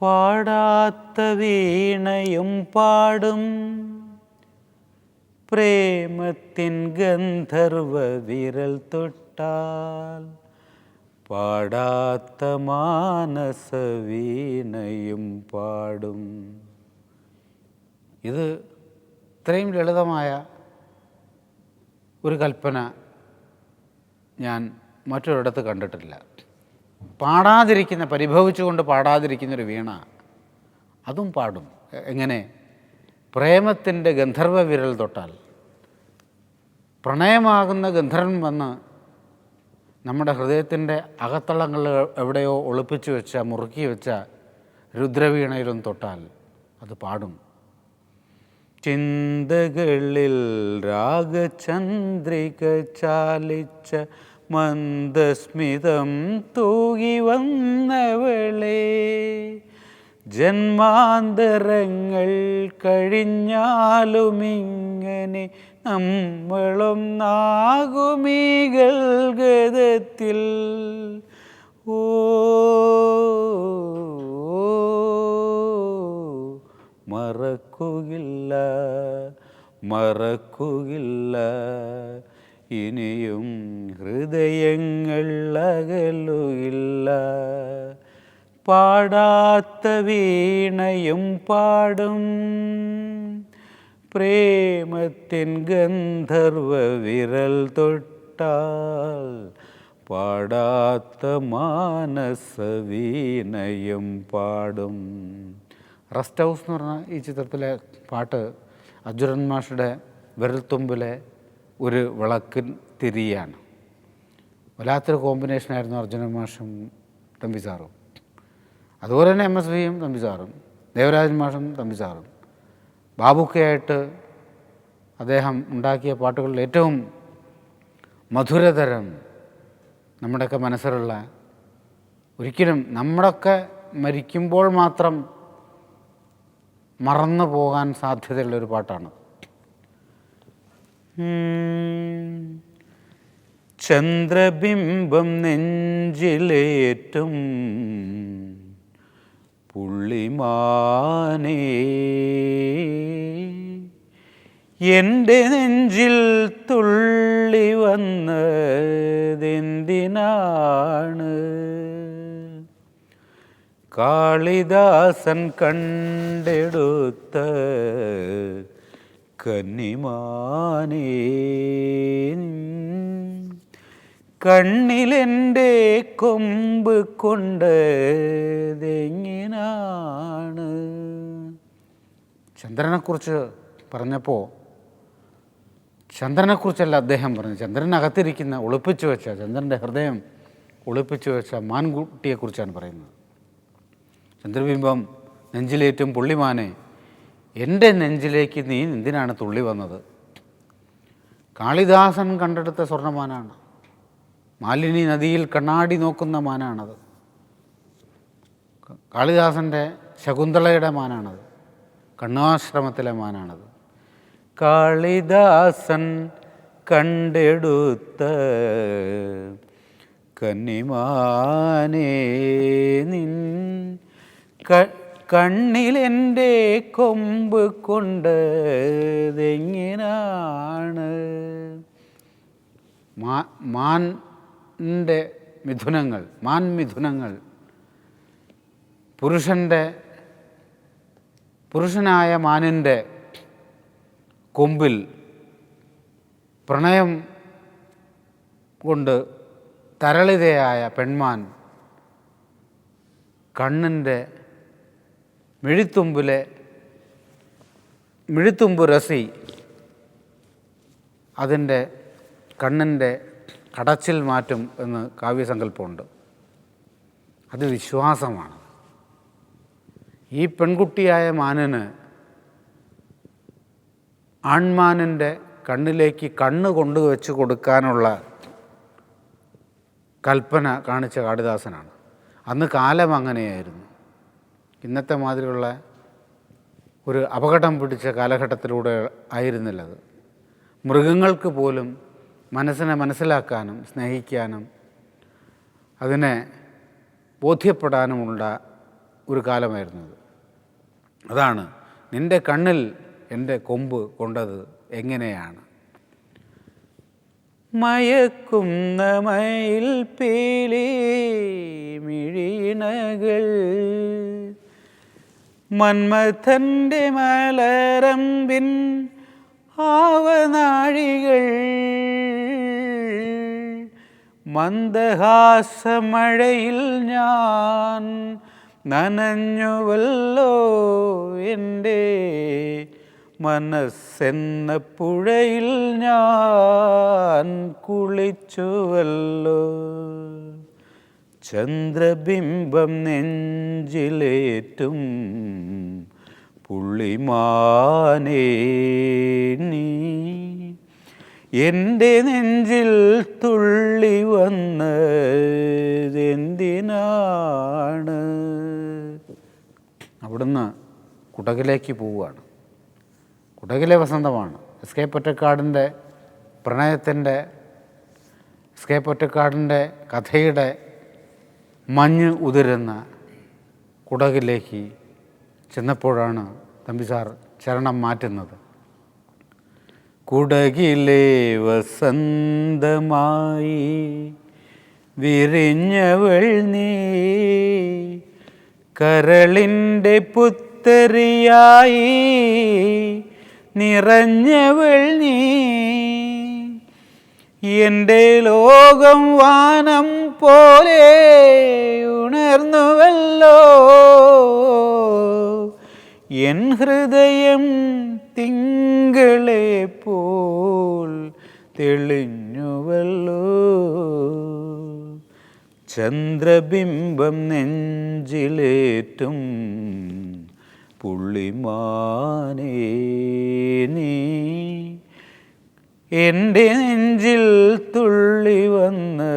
പാടാത്ത വീണയും പാടും. പ്രേമത്തിൻ ഗന്ധർവ വിരൽ തൊട്ടാൽ പാടാത്ത മാനസ വീണയും പാടും. ഇത് ഇത്രയും ലളിതമായ ഒരു കൽപ്പന ഞാൻ മറ്റൊരിടത്ത് കണ്ടിട്ടില്ല. പാടാതിരിക്കുന്ന പരിഭവിച്ചുകൊണ്ട് പാടാതിരിക്കുന്ന ഒരു വീണ അതും പാടും. എങ്ങനെ? പ്രേമത്തിന്റെ ഗന്ധർവ വിരൽ തൊട്ടാൽ. പ്രണയമാകുന്ന ഗന്ധർവൻ വന്ന് നമ്മുടെ ഹൃദയത്തിന്റെ അകത്തളങ്ങൾ എവിടെയോ ഒളിപ്പിച്ചു വെച്ച മുറുക്കി വെച്ച രുദ്രവീണയിലും തൊട്ടാൽ അത് പാടും. ചിന്തകളിൽ രാഗചന്ദ്രിക ചാലിച്ച മന്ദസ്മിതം തൂകി വന്നവളെ. ജന്മാന്തരങ്ങൾ കഴിഞ്ഞാലുമിങ്ങനെ നമ്മളൊന്നാകുമീ ഗൽഗതത്തിൽ ഓ മറക്കുകില്ല മറക്കുകയില്ല ഇനിയും ഹൃദയങ്ങൾ അകലുകില്ല പാടാത്ത വീണയും പാടും. പ്രേമത്തിൻ ഗന്ധർവ വിരൽ തൊട്ടാൽ പാടാത്ത മാനസ വീണയും പാടും. റെസ്റ്റ് ഹൗസ് എന്ന് പറഞ്ഞ ഈ ചിത്രത്തിലെ പാട്ട് അജുരൻ മാഷുടെ വിരൽത്തുമ്പിലെ ഒരു വിളക്കിൻ തിരിയാണ്. വല്ലാത്തൊരു കോമ്പിനേഷനായിരുന്നു അർജുന മാഷും തമ്പി സാറും. അതുപോലെ തന്നെ എം എസ് വിയും തമ്പി സാറും ദേവരാജൻ മാഷും തമ്പി സാറും. ബാബുക്കയായിട്ട് അദ്ദേഹം ഉണ്ടാക്കിയ പാട്ടുകളിൽ ഏറ്റവും മധുരതരം നമ്മുടെയൊക്കെ മനസ്സിലുള്ള ഒരിക്കലും നമ്മളൊക്കെ മരിക്കുമ്പോൾ മാത്രം മറന്നു പോകാൻ സാധ്യതയുള്ളൊരു പാട്ടാണ്. ചന്ദ്രബിംബം നെഞ്ചിലേറ്റും പുള്ളിമാനേ. എന്റെ നെഞ്ചിൽ തുള്ളി വന്നതെന്തിനാണ്? കാളിദാസൻ കണ്ടെടുത്ത കന്നിമാനേ കണ്ണിലെന്റെ കൊമ്പ് കൊണ്ട് തെങ്ങിനാണ് ചന്ദ്രനെക്കുറിച്ച് പറഞ്ഞപ്പോൾ ചന്ദ്രനെക്കുറിച്ചല്ല അദ്ദേഹം പറഞ്ഞു ചന്ദ്രനകത്തിരിക്കുന്ന ഒളിപ്പിച്ചു വെച്ച ചന്ദ്രന്റെ ഹൃദയം ഒളിപ്പിച്ചു വെച്ച മാൻകുട്ടിയെക്കുറിച്ചാണ് പറയുന്നത്. ചന്ദ്രബിംബം നെഞ്ചിലേറ്റും പുള്ളിമാനെ എന്റെ നെഞ്ചിലേക്ക് നീ എന്തിനാണ് തുള്ളി വന്നത്? കാളിദാസൻ കണ്ടെടുത്ത സ്വർണമാനാണ് മാലിനി നദിയിൽ കണ്ണാടി നോക്കുന്ന മാനാണത്. കാളിദാസന്റെ ശകുന്തളയുടെ മാനാണത്. കണ്ണാശ്രമത്തിലെ മാനാണത്. കാളിദാസൻ കണ്ടെടുത്ത കന്നിമാനേ നിൻ ക- കണ്ണിലെന്റെ കൊമ്പ് കൊണ്ട് തെങ്ങിനാണ്. മാ മാന്റെ മിഥുനങ്ങൾ മാൻ മിഥുനങ്ങൾ. പുരുഷന്റെ പുരുഷനായ മാനിന്റെ കൊമ്പിൽ പ്രണയം കൊണ്ട് തരളിതയായ പെൺമാൻ കണ്ണിന്റെ മിഴിത്തുമ്പിലെ മിഴിത്തുമ്പ് രസി അതിന്റെ കണ്ണിന്റെ കടച്ചിൽ മാറ്റും എന്ന് കാവ്യസങ്കല്പമുണ്ട്. അത് വിശ്വാസമാണ്. ഈ പെൺകുട്ടിയായ മാനിന് ആൺമാനിന്റെ കണ്ണിലേക്ക് കണ്ണ് കൊണ്ടുവച്ച് കൊടുക്കാനുള്ള കൽപ്പന കാണിച്ച കാളിദാസനാണ്. അന്ന് കാലം അങ്ങനെയായിരുന്നു. ഇന്നത്തെ മാതിരിയുള്ള ഒരു അപകടം പിടിച്ച കാലഘട്ടത്തിലൂടെ ആയിരുന്നില്ലത്. മൃഗങ്ങൾക്ക് പോലും മനസ്സിനെ മനസ്സിലാക്കാനും സ്നേഹിക്കാനും അതിനെ ബോധ്യപ്പെടാനുമുള്ള ഒരു കാലമായിരുന്നു അത് അതാണ് നിന്റെ കണ്ണിൽ എന്റെ കൊമ്പ് കൊണ്ടത് എങ്ങനെയാണ്? മയക്കുന്ന മയിൽ പീലി മിഴിയിണകൾ മന്മഥന്റെ മലരമ്പിൻ ആവനാഴികൾ. മന്ദഹാസമഴയിൽ ഞാൻ നനഞ്ഞുവല്ലോ എന്റെ മനസ്സെന്ന പുഴയിൽ ഞാൻ കുളിച്ചുവല്ലോ. ചന്ദ്രബിംബം നെഞ്ചിലേറ്റും പുള്ളിമാനേ നീ. എന്റെ നെഞ്ചിൽ തുള്ളി വന്നതെന്തിനാണ് അവിടുന്ന് കുടകിലേക്ക് പോവുകയാണ്. കുടകിലെ വസന്തമാണ്. എസ് കെ പൊറ്റക്കാടിന്റെ പ്രണയത്തിന്റെ എസ് കെ പൊറ്റക്കാടിന്റെ കഥയുടെ മഞ്ഞ് ഉതിരുന്ന കുടകിലേക്ക് ചെന്നപ്പോഴാണ് തമ്പിസാർ ചരണം മാറ്റുന്നത്. കുടകിലെ വസന്തമായി വിരിഞ്ഞവൾ നീ കരളിന്റെ പുത്തരിയായി നിറഞ്ഞവൾ നീ. എന്റെ ലോകം വാനം പോലെ ഉണർന്നുവല്ലോ. എൻ ഹൃദയം തിങ്കളെ പോൽ തെളിഞ്ഞുവല്ലോ. ചന്ദ്രബിംബം നെഞ്ചിലേറ്റും പുള്ളിമാനേ നീ. എന്റെ നെഞ്ചിൽ തുള്ളി വന്നതെന്തിനാ